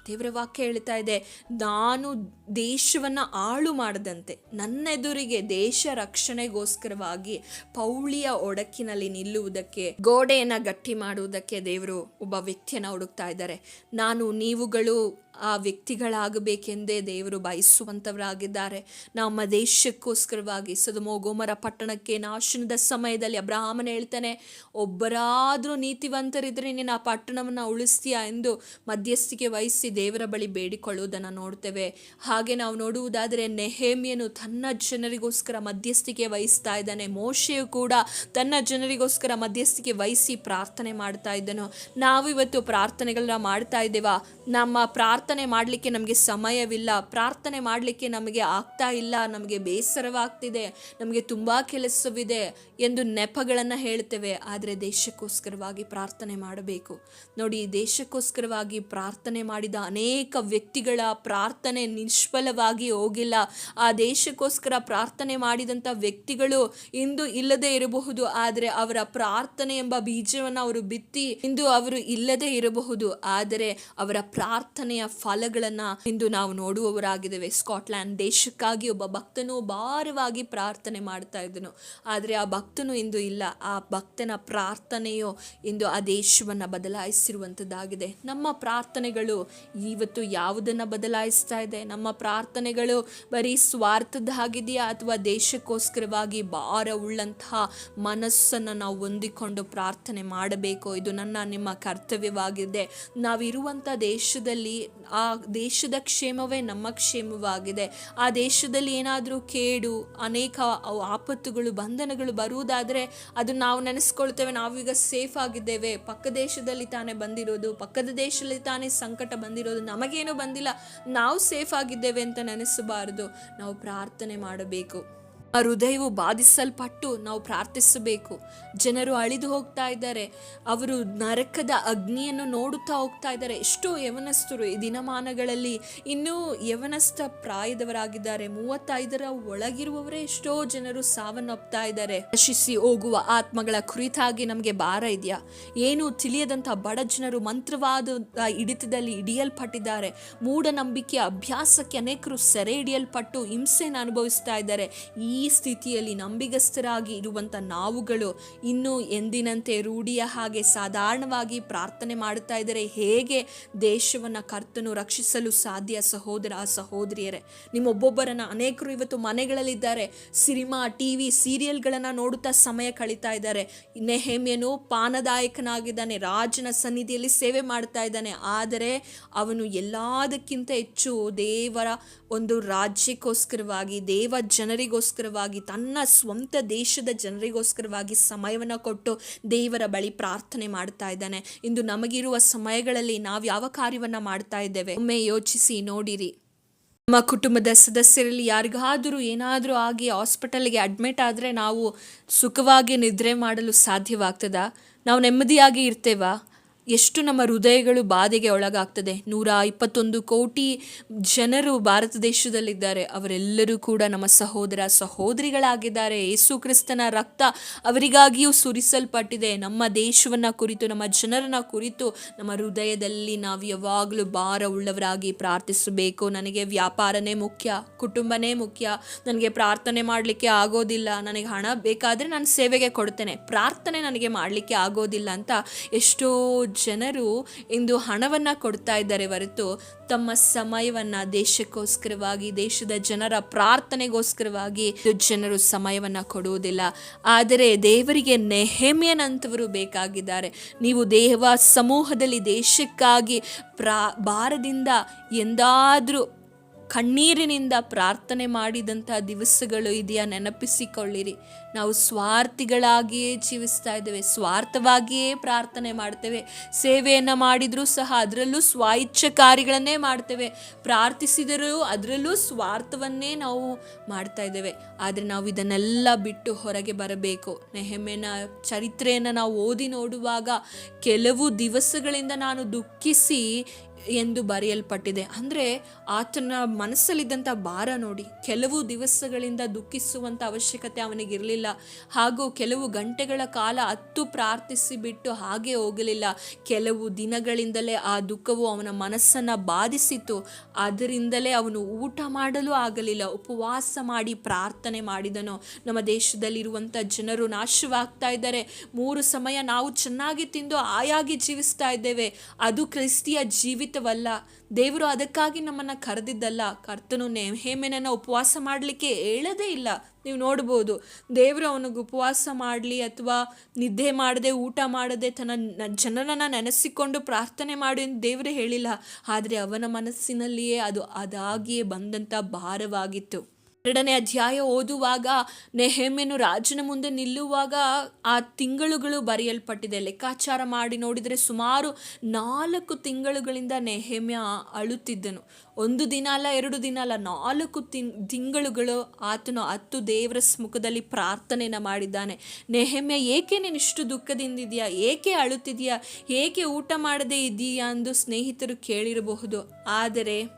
ದೇವರ ವಾಕ್ಯ ಹೇಳ್ತಾ ಇದೆ, ನಾನು ದೇಶವನ್ನು ಆಳು ಮಾಡದಂತೆ ನನ್ನೆದುರಿಗೆ ದೇಶ ರಕ್ಷಣೆಗೋಸ್ಕರವಾಗಿ ಪೌಳಿಯ ಒಡಕಿನಲ್ಲಿ ನಿಲ್ಲುವುದಕ್ಕೆ, ಗೋಡೆಯನ್ನು ಗಟ್ಟಿ ಮಾಡುವುದಕ್ಕೆ ದೇವರು ಒಬ್ಬ ವ್ಯಕ್ತಿಯನ್ನು ಹುಡುಕ್ತಾ ಇದ್ದಾರೆ. ನಾನು ನೀವುಗಳು ಧನ್ಯವಾದಗಳು ಆ ವ್ಯಕ್ತಿಗಳಾಗಬೇಕೆಂದೇ ದೇವರು ಬಯಸುವಂಥವರಾಗಿದ್ದಾರೆ. ನಮ್ಮ ದೇಶಕ್ಕೋಸ್ಕರವಾಗಿ ಸದಮೋ ಗೋಮರ ಪಟ್ಟಣಕ್ಕೆ ನಾಶನದ ಸಮಯದಲ್ಲಿ ಅಬ್ರಾಹ್ಮನ ಹೇಳ್ತಾನೆ, ಒಬ್ಬರಾದರೂ ನೀತಿವಂತರಿದ್ದರೆ ನೀನು ಆ ಪಟ್ಟಣವನ್ನು ಉಳಿಸ್ತೀಯಾ? ಎಂದು ಮಧ್ಯಸ್ಥಿಕೆ ವಹಿಸಿ ದೇವರ ಬಳಿ ಬೇಡಿಕೊಳ್ಳುವುದನ್ನು ನೋಡ್ತೇವೆ. ಹಾಗೆ ನಾವು ನೋಡುವುದಾದರೆ ನೆಹೇಮಿಯನು ತನ್ನ ಜನರಿಗೋಸ್ಕರ ಮಧ್ಯಸ್ಥಿಕೆ ವಹಿಸ್ತಾ ಇದ್ದಾನೆ. ಮೋಶೆಯು ಕೂಡ ತನ್ನ ಜನರಿಗೋಸ್ಕರ ಮಧ್ಯಸ್ಥಿಕೆ ವಹಿಸಿ ಪ್ರಾರ್ಥನೆ ಮಾಡ್ತಾ ಇದ್ದನು. ನಾವು ಇವತ್ತು ಪ್ರಾರ್ಥನೆಗಳನ್ನ ಮಾಡ್ತಾ ಇದ್ದೇವಾ? ನಮ್ಮ ಪ್ರಾರ್ಥನೆ ಮಾಡಲಿಕ್ಕೆ ನಮಗೆ ಸಮಯವಿಲ್ಲ. ಪ್ರಾರ್ಥನೆ ಮಾಡಲಿಕ್ಕೆ ನಮಗೆ ಆಗ್ತಾ ಇಲ್ಲ. ನಮಗೆ ಬೇಸರವಾಗ್ತಿದೆ. ನಮಗೆ ತುಂಬ ಕೆಲಸವಿದೆ ಎಂದು ನೆಪಗಳನ್ನು ಹೇಳ್ತೇವೆ ಆದರೆ ದೇಶಕ್ಕೋಸ್ಕರವಾಗಿ ಪ್ರಾರ್ಥನೆ ಮಾಡಬೇಕು. ನೋಡಿ, ದೇಶಕ್ಕೋಸ್ಕರವಾಗಿ ಪ್ರಾರ್ಥನೆ ಮಾಡಿದ ಅನೇಕ ವ್ಯಕ್ತಿಗಳ ಪ್ರಾರ್ಥನೆ ನಿಷ್ಫಲವಾಗಿ ಹೋಗಿಲ್ಲ. ಆ ದೇಶಕ್ಕೋಸ್ಕರ ಪ್ರಾರ್ಥನೆ ಮಾಡಿದಂಥ ವ್ಯಕ್ತಿಗಳು ಇಂದು ಇಲ್ಲದೆ ಇರಬಹುದು. ಆದರೆ ಅವರ ಪ್ರಾರ್ಥನೆ ಎಂಬ ಬೀಜವನ್ನು ಅವರು ಬಿತ್ತಿ ಇಂದು ಅವರು ಇಲ್ಲದೆ ಇರಬಹುದು. ಆದರೆ ಅವರ ಪ್ರಾರ್ಥನೆಯ ಫಲಗಳನ್ನ ಇಂದು ನಾವು ನೋಡುವವರಾಗಿದ್ದೇವೆ. ಸ್ಕಾಟ್ಲ್ಯಾಂಡ್ ದೇಶಕ್ಕಾಗಿ ಒಬ್ಬ ಭಕ್ತನು ಭಾರವಾಗಿ ಪ್ರಾರ್ಥನೆ ಮಾಡ್ತಾ ಇದ್ದನು. ಆದರೆ ಆ ಭಕ್ತನು ಇಂದು ಇಲ್ಲ. ಆ ಭಕ್ತನ ಪ್ರಾರ್ಥನೆಯು ಇಂದು ಆ ದೇಶವನ್ನು ಬದಲಾಯಿಸಿರುವಂಥದ್ದಾಗಿದೆ ನಮ್ಮ ಪ್ರಾರ್ಥನೆಗಳು ಇವತ್ತು ಯಾವುದನ್ನ ಬದಲಾಯಿಸ್ತಾ ಇದೆ? ನಮ್ಮ ಪ್ರಾರ್ಥನೆಗಳು ಬರೀ ಸ್ವಾರ್ಥದ್ದಾಗಿದೆಯಾ ಅಥವಾ ದೇಶಕ್ಕೋಸ್ಕರವಾಗಿ ಭಾರ ಉಳ್ಳಂತಹ ಮನಸ್ಸನ್ನು ನಾವು ಹೊಂದಿಕೊಂಡು ಪ್ರಾರ್ಥನೆ ಮಾಡಬೇಕು? ಇದು ನನ್ನ ನಿಮ್ಮ ಕರ್ತವ್ಯವಾಗಿದೆ. ನಾವಿರುವಂಥ ದೇಶದಲ್ಲಿ ಆ ದೇಶದ ಕ್ಷೇಮವೇ ನಮ್ಮ ಕ್ಷೇಮವಾಗಿದೆ. ಆ ದೇಶದಲ್ಲಿ ಏನಾದರೂ ಕೇಡು, ಅನೇಕ ಆಪತ್ತುಗಳು, ಬಂಧನಗಳು ಬರುವುದಾದರೆ ಅದು ನಾವು ನೆನೆಸ್ಕೊಳ್ತೇವೆ. ನಾವೀಗ ಸೇಫ್ ಆಗಿದ್ದೇವೆ. ಪಕ್ಕ ದೇಶದಲ್ಲಿ ತಾನೇ ಬಂದಿರೋದು, ಪಕ್ಕದ ದೇಶದಲ್ಲಿ ತಾನೇ ಸಂಕಟ ಬಂದಿರೋದು, ನಮಗೇನು ಬಂದಿಲ್ಲ. ನಾವು ಸೇಫ್ ಆಗಿದ್ದೇವೆ ಅಂತ ನೆನೆಸಬಾರದು. ನಾವು ಪ್ರಾರ್ಥನೆ ಮಾಡಬೇಕು. ಆ ಹೃದಯವು ಬಾಧಿಸಲ್ಪಟ್ಟು ನಾವು ಪ್ರಾರ್ಥಿಸಬೇಕು. ಜನರು ಅಳಿದು ಹೋಗ್ತಾ ಇದ್ದಾರೆ. ಅವರು ನರಕದ ಅಗ್ನಿಯನ್ನು ನೋಡುತ್ತಾ ಹೋಗ್ತಾ ಇದ್ದಾರೆ. ಎಷ್ಟೋ ಯವನಸ್ಥರು ಈ ದಿನಮಾನಗಳಲ್ಲಿ ಇನ್ನೂ ಯವನಸ್ಥ ಪ್ರಾಯದವರಾಗಿದ್ದಾರೆ. ಮೂವತ್ತೈದರ ಒಳಗಿರುವವರೇ ಎಷ್ಟೋ ಜನರು ಸಾವನ್ನಪ್ತಾ ಇದ್ದಾರೆ. ನಶಿಸಿ ಹೋಗುವ ಆತ್ಮಗಳ ಕುರಿತಾಗಿ ನಮಗೆ ಭಾರ ಇದೆಯಾ? ಏನು ತಿಳಿಯದಂತಹ ಬಡ ಜನರು ಮಂತ್ರವಾದ ಹಿಡಿತದಲ್ಲಿ ಹಿಡಿಯಲ್ಪಟ್ಟಿದ್ದಾರೆ. ಮೂಢನಂಬಿಕೆಯ ಅಭ್ಯಾಸಕ್ಕೆ ಅನೇಕರು ಸೆರೆ ಹಿಡಿಯಲ್ಪಟ್ಟು ಹಿಂಸೆಯನ್ನು ಅನುಭವಿಸ್ತಾ ಇದ್ದಾರೆ. ಈ ಸ್ಥಿತಿಯಲ್ಲಿ ನಂಬಿಗಸ್ತರಾಗಿ ಇರುವಂಥ ನಾವುಗಳು ಇನ್ನು ಎಂದಿನಂತೆ ರೂಢಿಯ ಹಾಗೆ ಸಾಧಾರಣವಾಗಿ ಪ್ರಾರ್ಥನೆ ಮಾಡುತ್ತಾ ಇದ್ದರೆ ಹೇಗೆ ದೇಶವನ್ನು ಕರ್ತನು ರಕ್ಷಿಸಲು ಸಾಧ್ಯ ಸಹೋದರ ಸಹೋದರಿಯರೇ? ನಿಮ್ಮೊಬ್ಬೊಬ್ಬರನ್ನ ಅನೇಕರು ಇವತ್ತು ಮನೆಗಳಲ್ಲಿದ್ದಾರೆ. ಸಿನಿಮಾ ಟಿ ವಿ ಸೀರಿಯಲ್ಗಳನ್ನು ನೋಡುತ್ತಾ ಸಮಯ ಕಳೀತಾ ಇದ್ದಾರೆ. ನೆಹೆಮ್ಯನು ಪಾನದಾಯಕನಾಗಿದ್ದಾನೆ. ರಾಜನ ಸನ್ನಿಧಿಯಲ್ಲಿ ಸೇವೆ ಮಾಡ್ತಾ ಇದ್ದಾನೆ. ಆದರೆ ಅವನು ಎಲ್ಲದಕ್ಕಿಂತ ಹೆಚ್ಚು ದೇವರ ಒಂದು ರಾಜ್ಯಕ್ಕೋಸ್ಕರವಾಗಿ, ದೇವ ಜನರಿಗೋಸ್ಕರವಾಗಿ ತನ್ನ ಸ್ವಂತ ದೇಶದ ಜನರಿಗೋಸ್ಕರವಾಗಿ ಸಮಯವನ್ನು ಕೊಟ್ಟು ದೇವರ ಬಳಿ ಪ್ರಾರ್ಥನೆ ಮಾಡ್ತಾ ಇದ್ದಾನೆ. ಇಂದು ನಮಗಿರುವ ಸಮಯಗಳಲ್ಲಿ ನಾವು ಯಾವ ಕಾರ್ಯವನ್ನು ಮಾಡ್ತಾ ಇದ್ದೇವೆ? ಒಮ್ಮೆ ಯೋಚಿಸಿ ನೋಡಿರಿ. ನಮ್ಮ ಕುಟುಂಬದ ಸದಸ್ಯರಲ್ಲಿ ಯಾರಿಗಾದರೂ ಏನಾದರೂ ಆಗಿ ಹಾಸ್ಪಿಟಲ್ಗೆ ಅಡ್ಮಿಟ್ ಆದರೆ ನಾವು ಸುಖವಾಗಿ ನಿದ್ರೆ ಮಾಡಲು ಸಾಧ್ಯವಾಗ್ತದಾ? ನಾವು ನೆಮ್ಮದಿಯಾಗಿ ಇರ್ತೇವಾ? ಎಷ್ಟು ನಮ್ಮ ಹೃದಯಗಳು ಬಾಧೆಗೆ ಒಳಗಾಗ್ತದೆ. ನೂರ ಇಪ್ಪತ್ತೊಂದು ಕೋಟಿ ಜನರು ಭಾರತ ದೇಶದಲ್ಲಿದ್ದಾರೆ. ಅವರೆಲ್ಲರೂ ಕೂಡ ನಮ್ಮ ಸಹೋದರ ಸಹೋದರಿಗಳಾಗಿದ್ದಾರೆ. ಯೇಸು ಕ್ರಿಸ್ತನ ರಕ್ತ ಅವರಿಗಾಗಿಯೂ ಸುರಿಸಲ್ಪಟ್ಟಿದೆ. ನಮ್ಮ ದೇಶವನ್ನು ಕುರಿತು, ನಮ್ಮ ಜನರನ್ನ ಕುರಿತು, ನಮ್ಮ ಹೃದಯದಲ್ಲಿ ನಾವು ಯಾವಾಗಲೂ ಭಾರ ಉಳ್ಳವರಾಗಿ ಪ್ರಾರ್ಥಿಸಬೇಕು. ನನಗೆ ವ್ಯಾಪಾರನೇ ಮುಖ್ಯ, ಕುಟುಂಬನೇ ಮುಖ್ಯ. ನನಗೆ ಪ್ರಾರ್ಥನೆ ಮಾಡಲಿಕ್ಕೆ ಆಗೋದಿಲ್ಲ. ನನಗೆ ಹಣ ಬೇಕಾದರೆ ನಾನು ಸೇವೆಗೆ ಕೊಡ್ತೇನೆ. ಪ್ರಾರ್ಥನೆ ನನಗೆ ಮಾಡಲಿಕ್ಕೆ ಆಗೋದಿಲ್ಲ ಅಂತ ಎಷ್ಟೋ ಜನರು ಇಂದು ಹಣವನ್ನು ಕೊಡ್ತಾ ಇದ್ದಾರೆ ಹೊರತು ತಮ್ಮ ಸಮಯವನ್ನು ದೇಶಕ್ಕೋಸ್ಕರವಾಗಿ, ದೇಶದ ಜನರ ಪ್ರಾರ್ಥನೆಗೋಸ್ಕರವಾಗಿ ಜನರು ಸಮಯವನ್ನು ಕೊಡುವುದಿಲ್ಲ. ಆದರೆ ದೇವರಿಗೆ ನೆಹೆಮಿಯನಂಥವರು ಬೇಕಾಗಿದ್ದಾರೆ. ನೀವು ದೇವ ಸಮೂಹದಲ್ಲಿ ದೇಶಕ್ಕಾಗಿ ಪ್ರಾ, ಭಾರದಿಂದ ಎಂದಾದರೂ ಕಣ್ಣೀರಿನಿಂದ ಪ್ರಾರ್ಥನೆ ಮಾಡಿದಂಥ ದಿವಸಗಳು ಇದೆಯಾ? ನೆನಪಿಸಿಕೊಳ್ಳಿರಿ. ನಾವು ಸ್ವಾರ್ಥಿಗಳಾಗಿಯೇ ಜೀವಿಸ್ತಾ ಇದ್ದೇವೆ. ಸ್ವಾರ್ಥವಾಗಿಯೇ ಪ್ರಾರ್ಥನೆ ಮಾಡ್ತೇವೆ. ಸೇವೆಯನ್ನು ಮಾಡಿದರೂ ಸಹ ಅದರಲ್ಲೂ ಸ್ವಾಯಿಚ್ಛ ಕಾರ್ಯಗಳನ್ನೇ ಮಾಡ್ತೇವೆ. ಪ್ರಾರ್ಥಿಸಿದರೂ ಅದರಲ್ಲೂ ಸ್ವಾರ್ಥವನ್ನೇ ನಾವು ಮಾಡ್ತಾ ಇದ್ದೇವೆ. ಆದರೆ ನಾವು ಇದನ್ನೆಲ್ಲ ಬಿಟ್ಟು ಹೊರಗೆ ಬರಬೇಕು. ನೆಹಮೆನ ಚರಿತ್ರೆಯನ್ನು ನಾವು ಓದಿ ನೋಡುವಾಗ ಕೆಲವು ದಿವಸಗಳಿಂದ ನಾನು ದುಃಖಿಸಿ ಎಂದು ಬರೆಯಲ್ಪಟ್ಟಿದೆ. ಅಂದರೆ ಆತನ ಮನಸ್ಸಲ್ಲಿದ್ದಂಥ ಭಾರ ನೋಡಿ, ಕೆಲವು ದಿವಸಗಳಿಂದ ದುಃಖಿಸುವಂಥ ಅವಶ್ಯಕತೆ ಅವನಿಗಿರಲಿಲ್ಲ. ಹಾಗೂ ಕೆಲವು ಗಂಟೆಗಳ ಕಾಲ ಹತ್ತು ಪ್ರಾರ್ಥಿಸಿ ಬಿಟ್ಟು ಹಾಗೆ ಹೋಗಲಿಲ್ಲ. ಕೆಲವು ದಿನಗಳಿಂದಲೇ ಆ ದುಃಖವು ಅವನ ಮನಸ್ಸನ್ನು ಬಾಧಿಸಿತು. ಅದರಿಂದಲೇ ಅವನು ಊಟ ಮಾಡಲು ಆಗಲಿಲ್ಲ. ಉಪವಾಸ ಮಾಡಿ ಪ್ರಾರ್ಥನೆ ಮಾಡಿದನು. ನಮ್ಮ ದೇಶದಲ್ಲಿರುವಂಥ ಜನರು ನಾಶವಾಗ್ತಾ ಇದ್ದಾರೆ. ಮೂರು ಸಮಯ ನಾವು ಚೆನ್ನಾಗಿ ತಿಂದು ಆಯಾಗಿ ಜೀವಿಸ್ತಾ ಇದ್ದೇವೆ. ಅದು ಕ್ರಿಸ್ತಿಯ ಜೀವಿತವಲ್ಲ ದೇವರು ಅದಕ್ಕಾಗಿ ನಮ್ಮನ್ನು ಕರೆದಿದ್ದಲ್ಲ. ಕರ್ತನು ನೇಹೇಮೆನನ್ನು ಉಪವಾಸ ಮಾಡಲಿಕ್ಕೆ ಹೇಳದೇ ಇಲ್ಲ. ನೀವು ನೋಡ್ಬೋದು, ದೇವರು ಅವನಿಗೆ ಉಪವಾಸ ಮಾಡಲಿ ಅಥವಾ ನಿದ್ದೆ ಮಾಡದೆ, ಊಟ ಮಾಡದೆ ತನ್ನ ಜನರನ್ನು ನೆನೆಸಿಕೊಂಡು ಪ್ರಾರ್ಥನೆ ಮಾಡಿ ಎಂದು ದೇವರೇ ಹೇಳಿಲ್ಲ. ಆದರೆ ಅವನ ಮನಸ್ಸಿನಲ್ಲಿಯೇ ಅದು ಅದಾಗಿಯೇ ಬಂದಂಥ ಭಾರವಾಗಿತ್ತು. ಎರಡನೇ ಅಧ್ಯಾಯ ಓದುವಾಗ ನೆಹೆಮೆನು ರಾಜನ ಮುಂದೆ ನಿಲ್ಲುವಾಗ ಆ ತಿಂಗಳುಗಳು ಬರೆಯಲ್ಪಟ್ಟಿದೆ. ಲೆಕ್ಕಾಚಾರ ಮಾಡಿ ನೋಡಿದರೆ ಸುಮಾರು ನಾಲ್ಕು ತಿಂಗಳುಗಳಿಂದ ನೆಹೆಮ್ಯ ಅಳುತ್ತಿದ್ದನು. ಒಂದು ದಿನ ಅಲ್ಲ, ಎರಡು ದಿನ ಅಲ್ಲ, ನಾಲ್ಕು ತಿಂಗ್ ತಿಂಗಳುಗಳು ಆತನು ಹತ್ತು ದೇವರ ಮುಖದಲ್ಲಿ ಪ್ರಾರ್ಥನೆಯನ್ನು ಮಾಡಿದ್ದಾನೆ. ನೆಹೆಮ್ಯ, ಏಕೆ ನೀನು ಇಷ್ಟು ದುಃಖದಿಂದಿದೆಯಾ? ಏಕೆ ಅಳುತ್ತಿದೆಯಾ? ಏಕೆ ಊಟ ಮಾಡದೇ ಇದೆಯಾ ಎಂದು ಸ್ನೇಹಿತರು ಕೇಳಿರಬಹುದು. ಆದರೆ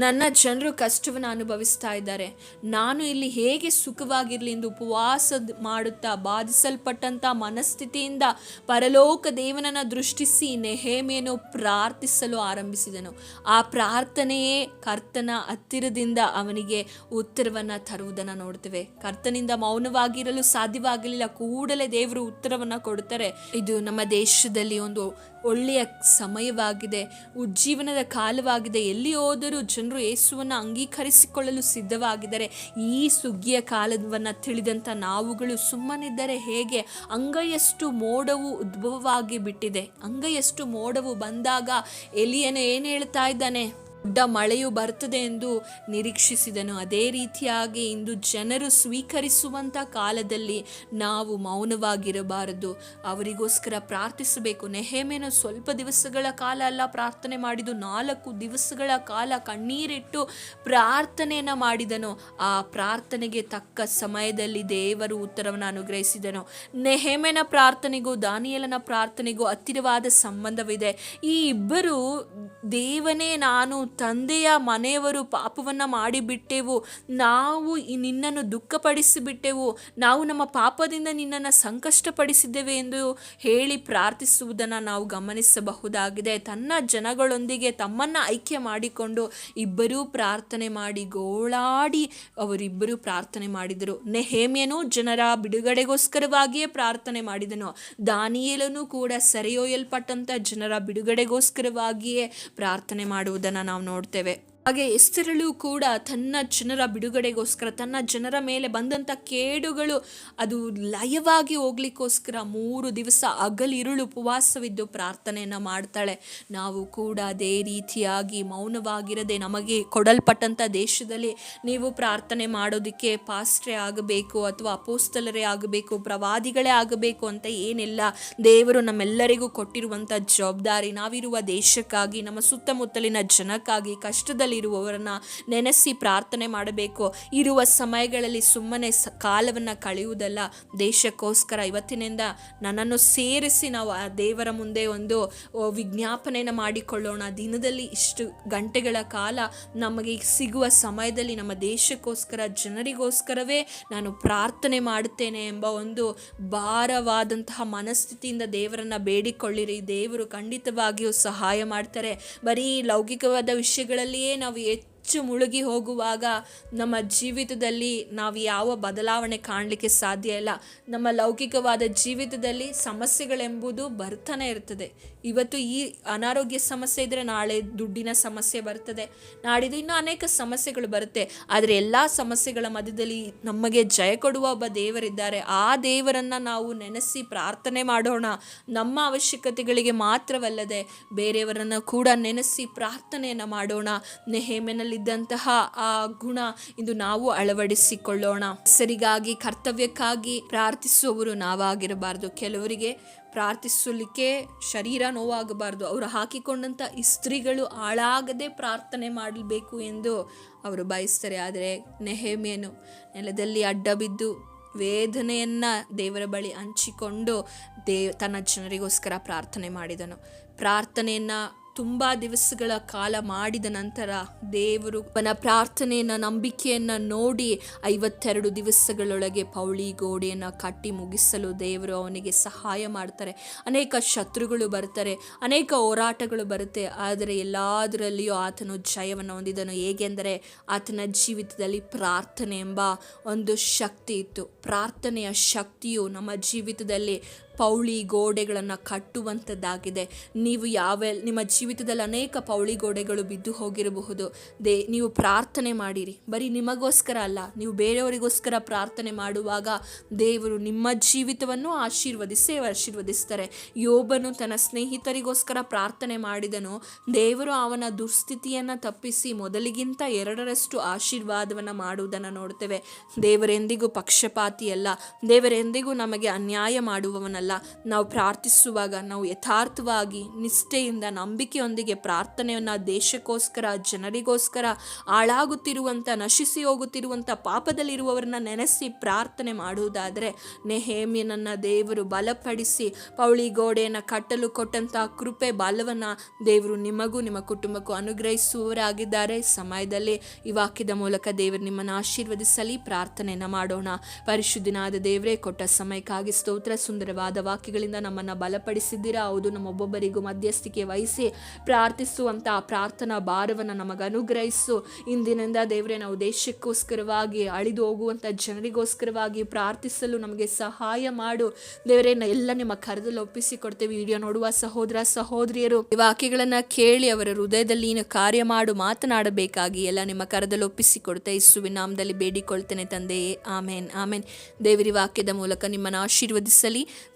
ನನ್ನ ಜನರು ಕಷ್ಟವನ್ನು ಅನುಭವಿಸ್ತಾ ಇದ್ದಾರೆ. ನಾನು ಇಲ್ಲಿ ಹೇಗೆ ಸುಖವಾಗಿರಲಿ ಎಂದು ಉಪವಾಸ ಮಾಡುತ್ತಾ ಬಾಧಿಸಲ್ಪಟ್ಟಂಥ ಮನಸ್ಥಿತಿಯಿಂದ ಪರಲೋಕ ದೇವನನ್ನು ದೃಷ್ಟಿಸಿ ನೆಹೇಮೆಯನ್ನು ಪ್ರಾರ್ಥಿಸಲು ಆರಂಭಿಸಿದನು. ಆ ಪ್ರಾರ್ಥನೆಯೇ ಕರ್ತನ ಹತ್ತಿರದಿಂದ ಅವನಿಗೆ ಉತ್ತರವನ್ನು ತರುವುದನ್ನು ನೋಡ್ತೇವೆ. ಕರ್ತನಿಂದ ಮೌನವಾಗಿರಲು ಸಾಧ್ಯವಾಗಲಿಲ್ಲ. ಕೂಡಲೇ ದೇವರು ಉತ್ತರವನ್ನು ಕೊಡುತ್ತಾರೆ. ಇದು ನಮ್ಮ ದೇಶದಲ್ಲಿ ಒಂದು ಒಳ್ಳೆಯ ಸಮಯವಾಗಿದೆ. ಉಜ್ಜೀವನದ ಕಾಲವಾಗಿದೆ. ಎಲ್ಲಿ ಹೋದರೂ ಜನರು ಯೇಸುವನ್ನು ಅಂಗೀಕರಿಸಿಕೊಳ್ಳಲು ಸಿದ್ಧವಾಗಿದ್ದಾರೆ. ಈ ಸುಗ್ಗಿಯ ಕಾಲವನ್ನು ತಿಳಿದಂಥ ನಾವುಗಳು ಸುಮ್ಮನಿದ್ದರೆ ಹೇಗೆ? ಅಂಗೈಯಷ್ಟು ಮೋಡವು ಉದ್ಭವವಾಗಿ ಬಿಟ್ಟಿದೆ. ಅಂಗೈಯಷ್ಟು ಮೋಡವು ಬಂದಾಗ ಎಲಿಯನು ಏನು ಹೇಳ್ತಾ ಇದ್ದಾನೆ? ದೊಡ್ಡ ಮಳೆಯು ಬರ್ತದೆ ಎಂದು ನಿರೀಕ್ಷಿಸಿದನು. ಅದೇ ರೀತಿಯಾಗಿ ಇಂದು ಜನರು ಸ್ವೀಕರಿಸುವಂಥ ಕಾಲದಲ್ಲಿ ನಾವು ಮೌನವಾಗಿರಬಾರದು. ಅವರಿಗೋಸ್ಕರ ಪ್ರಾರ್ಥಿಸಬೇಕು. ನೆಹೆಮೇನು ಸ್ವಲ್ಪ ದಿವಸಗಳ ಕಾಲ ಅಲ್ಲ, ಪ್ರಾರ್ಥನೆ ಮಾಡಿದ್ದು ನಾಲ್ಕು ದಿವಸಗಳ ಕಾಲ ಕಣ್ಣೀರಿಟ್ಟು ಪ್ರಾರ್ಥನೆಯನ್ನು ಮಾಡಿದನು. ಆ ಪ್ರಾರ್ಥನೆಗೆ ತಕ್ಕ ಸಮಯದಲ್ಲಿ ದೇವರು ಉತ್ತರವನ್ನು ಅನುಗ್ರಹಿಸಿದನು. ನೆಹೆಮೆನ ಪ್ರಾರ್ಥನೆಗೂ ದಾನಿಯಲನ ಪ್ರಾರ್ಥನೆಗೂ ಹತ್ತಿರವಾದ ಸಂಬಂಧವಿದೆ. ಈ ಇಬ್ಬರು ದೇವನೇ ನಾನು ತಂದೆಯ ಮನೆಯವರು ಪಾಪವನ್ನು ಮಾಡಿಬಿಟ್ಟೆವು. ನಾವು ನಿನ್ನನ್ನು ದುಃಖಪಡಿಸಿಬಿಟ್ಟೆವು. ನಾವು ನಮ್ಮ ಪಾಪದಿಂದ ನಿನ್ನನ್ನು ಸಂಕಷ್ಟಪಡಿಸಿದ್ದೇವೆ ಎಂದು ಹೇಳಿ ಪ್ರಾರ್ಥಿಸುವುದನ್ನು ನಾವು ಗಮನಿಸಬಹುದಾಗಿದೆ. ತನ್ನ ಜನಗಳೊಂದಿಗೆ ತಮ್ಮನ್ನು ಐಕ್ಯ ಮಾಡಿಕೊಂಡು ಇಬ್ಬರೂ ಪ್ರಾರ್ಥನೆ ಮಾಡಿ ಗೋಳಾಡಿ ಅವರಿಬ್ಬರು ಪ್ರಾರ್ಥನೆ ಮಾಡಿದರು. ನೆಹೇಮಿಯನು ಜನರ ಬಿಡುಗಡೆಗೋಸ್ಕರವಾಗಿಯೇ ಪ್ರಾರ್ಥನೆ ಮಾಡಿದನು. ದಾನಿಯೇಲನು ಕೂಡ ಸೆರೆಯೊಯ್ಯಲ್ಪಟ್ಟಂಥ ಜನರ ಬಿಡುಗಡೆಗೋಸ್ಕರವಾಗಿಯೇ ಪ್ರಾರ್ಥನೆ ಮಾಡುವುದನ್ನು ನಾವು ನೋಡ್ತೇವೆ. ಹಾಗೆ ಎಸ್ತಿರಳು ಕೂಡ ತನ್ನ ಜನರ ಬಿಡುಗಡೆಗೋಸ್ಕರ, ತನ್ನ ಜನರ ಮೇಲೆ ಬಂದಂಥ ಕೇಡುಗಳು ಅದು ಲಯವಾಗಿ ಹೋಗ್ಲಿಕ್ಕೋಸ್ಕರ ಮೂರು ದಿವಸ ಅಗಲಿರುಳು ಉಪವಾಸವಿದ್ದು ಪ್ರಾರ್ಥನೆಯನ್ನು ಮಾಡ್ತಾಳೆ. ನಾವು ಕೂಡ ಅದೇ ರೀತಿಯಾಗಿ ಮೌನವಾಗಿರದೆ ನಮಗೆ ಕೊಡಲ್ಪಟ್ಟಂಥ ದೇಶದಲ್ಲಿ ನೀವು ಪ್ರಾರ್ಥನೆ ಮಾಡೋದಕ್ಕೆ ಪಾಸ್ಟ್ರೇ ಆಗಬೇಕು ಅಥವಾ ಅಪೋಸ್ತಲರೇ ಆಗಬೇಕು, ಪ್ರವಾದಿಗಳೇ ಆಗಬೇಕು ಅಂತ ಏನೆಲ್ಲ. ದೇವರು ನಮ್ಮೆಲ್ಲರಿಗೂ ಕೊಟ್ಟಿರುವಂಥ ಜವಾಬ್ದಾರಿ ನಾವಿರುವ ದೇಶಕ್ಕಾಗಿ, ನಮ್ಮ ಸುತ್ತಮುತ್ತಲಿನ ಜನಕ್ಕಾಗಿ ಕಷ್ಟದಲ್ಲಿರುವವರನ್ನ ನೆನೆಸಿ ಪ್ರಾರ್ಥನೆ ಮಾಡಬೇಕು. ಇರುವ ಸಮಯಗಳಲ್ಲಿ ಸುಮ್ಮನೆ ಕಾಲವನ್ನು ಕಳೆಯುವುದಲ್ಲ. ದೇಶಕ್ಕೋಸ್ಕರ ಇವತ್ತಿನಿಂದ ನನ್ನನ್ನು ಸೇರಿಸಿ ನಾವು ಆ ದೇವರ ಮುಂದೆ ಒಂದು ವಿಜ್ಞಾಪನೆಯನ್ನು ಮಾಡಿಕೊಳ್ಳೋಣ. ದಿನದಲ್ಲಿ ಇಷ್ಟು ಗಂಟೆಗಳ ಕಾಲ ನಮಗೆ ಸಿಗುವ ಸಮಯದಲ್ಲಿ ನಮ್ಮ ದೇಶಕ್ಕೋಸ್ಕರ, ಜನರಿಗೋಸ್ಕರವೇ ನಾನು ಪ್ರಾರ್ಥನೆ ಮಾಡುತ್ತೇನೆ ಎಂಬ ಒಂದು ಭಾರವಾದಂತಹ ಮನಸ್ಥಿತಿಯಿಂದ ದೇವರನ್ನ ಬೇಡಿಕೊಳ್ಳಿರಿ. ದೇವರು ಖಂಡಿತವಾಗಿಯೂ ಸಹಾಯ ಮಾಡ್ತಾರೆ. ಬರೀ ಲೌಕಿಕವಾದ ವಿಷಯಗಳಲ್ಲಿಯೇ ನಾವು ಹೆಚ್ಚು ಮುಳುಗಿ ಹೋಗುವಾಗ ನಮ್ಮ ಜೀವಿತದಲ್ಲಿ ನಾವು ಯಾವ ಬದಲಾವಣೆ ಕಾಣಲಿಕ್ಕೆ ಸಾಧ್ಯ ಇಲ್ಲ. ನಮ್ಮ ಲೌಕಿಕವಾದ ಜೀವಿತದಲ್ಲಿ ಸಮಸ್ಯೆಗಳೆಂಬುದು ಬರ್ತಾನೆ ಇರ್ತದೆ. ಇವತ್ತು ಈ ಅನಾರೋಗ್ಯ ಸಮಸ್ಯೆ ಇದ್ದರೆ ನಾಳೆ ದುಡ್ಡಿನ ಸಮಸ್ಯೆ ಬರ್ತದೆ. ನಾಡಿದ್ದು ಇನ್ನೂ ಅನೇಕ ಸಮಸ್ಯೆಗಳು ಬರುತ್ತೆ. ಆದರೆ ಎಲ್ಲ ಸಮಸ್ಯೆಗಳ ಮಧ್ಯದಲ್ಲಿ ನಮಗೆ ಜಯ ಕೊಡುವ ಒಬ್ಬ ದೇವರಿದ್ದಾರೆ. ಆ ದೇವರನ್ನು ನಾವು ನೆನೆಸಿ ಪ್ರಾರ್ಥನೆ ಮಾಡೋಣ. ನಮ್ಮ ಅವಶ್ಯಕತೆಗಳಿಗೆ ಮಾತ್ರವಲ್ಲದೆ ಬೇರೆಯವರನ್ನು ಕೂಡ ನೆನೆಸಿ ಪ್ರಾರ್ಥನೆಯನ್ನು ಮಾಡೋಣ. ನೆಹೇಮೆನಲ್ಲಿದ್ದಂತಹ ಆ ಗುಣ ಇಂದು ನಾವು ಅಳವಡಿಸಿಕೊಳ್ಳೋಣ. ಸರಿಗಾಗಿ ಕರ್ತವ್ಯಕ್ಕಾಗಿ ಪ್ರಾರ್ಥಿಸುವವರು ನಾವಾಗಿರಬಾರ್ದು. ಕೆಲವರಿಗೆ ಪ್ರಾರ್ಥಿಸಲಿಕ್ಕೆ ಶರೀರ ನೋವಾಗಬಾರ್ದು. ಅವರು ಹಾಕಿಕೊಂಡಂಥ ಇಸ್ತ್ರಿಗಳು ಹಾಳಾಗದೆ ಪ್ರಾರ್ಥನೆ ಮಾಡಬೇಕು ಎಂದು ಅವರು ಬಯಸ್ತಾರೆ. ಆದರೆ ನೆಹೆಮೇನು ನೆಲದಲ್ಲಿ ಅಡ್ಡ ಬಿದ್ದು ವೇದನೆಯನ್ನು ದೇವರ ಬಳಿ ಹಂಚಿಕೊಂಡು ದೇ, ತನ್ನ ಜನರಿಗೋಸ್ಕರ ಪ್ರಾರ್ಥನೆ ಮಾಡಿದನು. ಪ್ರಾರ್ಥನೆಯನ್ನು ತುಂಬ ದಿವಸಗಳ ಕಾಲ ಮಾಡಿದ ನಂತರ ದೇವರು ಅವನ ಪ್ರಾರ್ಥನೆಯನ್ನ, ನಂಬಿಕೆಯನ್ನ ನೋಡಿ ಐವತ್ತೆರಡು ದಿವಸಗಳೊಳಗೆ ಪೌಳಿ ಗೋಡೆಯನ್ನು ಕಟ್ಟಿ ಮುಗಿಸಲು ದೇವರು ಅವನಿಗೆ ಸಹಾಯ ಮಾಡ್ತಾರೆ. ಅನೇಕ ಶತ್ರುಗಳು ಬರ್ತಾರೆ, ಅನೇಕ ಹೋರಾಟಗಳು ಬರುತ್ತೆ, ಆದರೆ ಎಲ್ಲದರಲ್ಲಿಯೂ ಆತನು ಜಯವನ್ನು ಹೊಂದಿದನು. ಹೇಗೆಂದರೆ ಆತನ ಜೀವಿತದಲ್ಲಿ ಪ್ರಾರ್ಥನೆ ಎಂಬ ಒಂದು ಶಕ್ತಿ ಇತ್ತು. ಪ್ರಾರ್ಥನೆಯ ಶಕ್ತಿಯು ನಮ್ಮ ಜೀವಿತದಲ್ಲಿ ಪೌಳಿ ಗೋಡೆಗಳನ್ನು ಕಟ್ಟುವಂಥದ್ದಾಗಿದೆ ನೀವು ಯಾವ ನಿಮ್ಮ ಜೀವಿತದಲ್ಲಿ ಅನೇಕ ಪೌಳಿ ಗೋಡೆಗಳು ಬಿದ್ದು ಹೋಗಿರಬಹುದು. ದೇ, ನೀವು ಪ್ರಾರ್ಥನೆ ಮಾಡಿರಿ. ಬರೀ ನಿಮಗೋಸ್ಕರ ಅಲ್ಲ, ನೀವು ಬೇರೆಯವರಿಗೋಸ್ಕರ ಪ್ರಾರ್ಥನೆ ಮಾಡುವಾಗ ದೇವರು ನಿಮ್ಮ ಜೀವಿತವನ್ನು ಆಶೀರ್ವದಿಸೇ ಆಶೀರ್ವದಿಸ್ತಾರೆ ಯೋಬನು ತನ್ನ ಸ್ನೇಹಿತರಿಗೋಸ್ಕರ ಪ್ರಾರ್ಥನೆ ಮಾಡಿದನು. ದೇವರು ಅವನ ದುಸ್ಥಿತಿಯನ್ನು ತಪ್ಪಿಸಿ ಮೊದಲಿಗಿಂತ ಎರಡರಷ್ಟು ಆಶೀರ್ವಾದವನ್ನು ಮಾಡುವುದನ್ನು ನೋಡ್ತೇವೆ. ದೇವರೆಂದಿಗೂ ಪಕ್ಷಪಾತಿಯಲ್ಲ. ದೇವರೆಂದಿಗೂ ನಮಗೆ ಅನ್ಯಾಯ ಮಾಡುವವನಲ್ಲ. ನಾವು ಪ್ರಾರ್ಥಿಸುವಾಗ, ನಾವು ಯಥಾರ್ಥವಾಗಿ ನಿಷ್ಠೆಯಿಂದ, ನಂಬಿಕೆಯೊಂದಿಗೆ ಪ್ರಾರ್ಥನೆಯನ್ನು ದೇಶಕ್ಕೋಸ್ಕರ, ಜನರಿಗೋಸ್ಕರ ಹಾಳಾಗುತ್ತಿರುವಂಥ ನಶಿಸಿ ಹೋಗುತ್ತಿರುವಂಥ ಪಾಪದಲ್ಲಿರುವವರನ್ನ ನೆನೆಸಿ ಪ್ರಾರ್ಥನೆ ಮಾಡುವುದಾದರೆ, ನೆಹೇಮಿಯನನ್ನು ದೇವರು ಬಲಪಡಿಸಿ, ಪೌಳಿ ಗೋಡೆಯನ್ನು ಕಟ್ಟಲು ಕೊಟ್ಟಂತಹ ಕೃಪೆ, ಬಲವನ್ನು ದೇವರು ನಿಮಗೂ, ನಿಮ್ಮ ಕುಟುಂಬಕ್ಕೂ ಅನುಗ್ರಹಿಸುವವರಾಗಿದ್ದಾರೆ. ಸಮಯದಲ್ಲಿ ಈ ವಾಕ್ಯದ ಮೂಲಕ ದೇವರು ನಿಮ್ಮನ್ನು ಆಶೀರ್ವದಿಸಲಿ, ಪ್ರಾರ್ಥನೆಯನ್ನು ಮಾಡೋಣ. ಪರಿಶುದ್ಧನಾದ ದೇವರೇ, ಕೊಟ್ಟ ಸಮಯಕ್ಕಾಗಿ ಸ್ತೋತ್ರ, ಸುಂದರವಾದ ವಾಕ್ಯಗಳಿಂದ ನಮ್ಮನ್ನು ಬಲಪಡಿಸಿದ್ದೀರಾ? ಹೌದು, ನಮ್ಮೊಬ್ಬೊಬ್ಬರಿಗೂ ಮಧ್ಯಸ್ಥಿಕೆ ವಹಿಸಿ ಪ್ರಾರ್ಥಿಸುವಂಥ ಪ್ರಾರ್ಥನಾ ಭಾರವನ್ನು ನಮಗೆ ಅನುಗ್ರಹಿಸು. ಇಂದಿನಿಂದ ದೇವರೇ, ನಾವು ದೇಶಕ್ಕೋಸ್ಕರವಾಗಿ ಅಳಿದು ಹೋಗುವಂಥ ಜನರಿಗೋಸ್ಕರವಾಗಿ ಪ್ರಾರ್ಥಿಸಲು ನಮಗೆ ಸಹಾಯ ಮಾಡು. ದೇವರೇ ಎಲ್ಲ ನಿಮ್ಮ ಕರೆದಲ್ಲಿ ಒಪ್ಪಿಸಿಕೊಡ್ತೇವೆ. ವಿಡಿಯೋ ನೋಡುವ ಸಹೋದರ, ಸಹೋದರಿಯರು, ಈ ವಾಕ್ಯಗಳನ್ನು ಕೇಳಿ ಅವರ ಹೃದಯದಲ್ಲಿ ನೀನು ಕಾರ್ಯ ಮಾಡು, ಮಾತನಾಡಬೇಕಾಗಿ ಎಲ್ಲ ನಿಮ್ಮ ಕರದಲ್ಲಿ ಒಪ್ಪಿಸಿಕೊಡ್ತೆ ಇಸುವಿನ ನಾಮದಲ್ಲಿ ಬೇಡಿಕೊಳ್ತೇನೆ ತಂದೆಯೇ. ಆಮೇನ್ ಆಮೇನ್. ದೇವರಿ ವಾಕ್ಯದ ಮೂಲಕ ನಿಮ್ಮನ್ನು ಆಶೀರ್ವದಿಸಲಿ.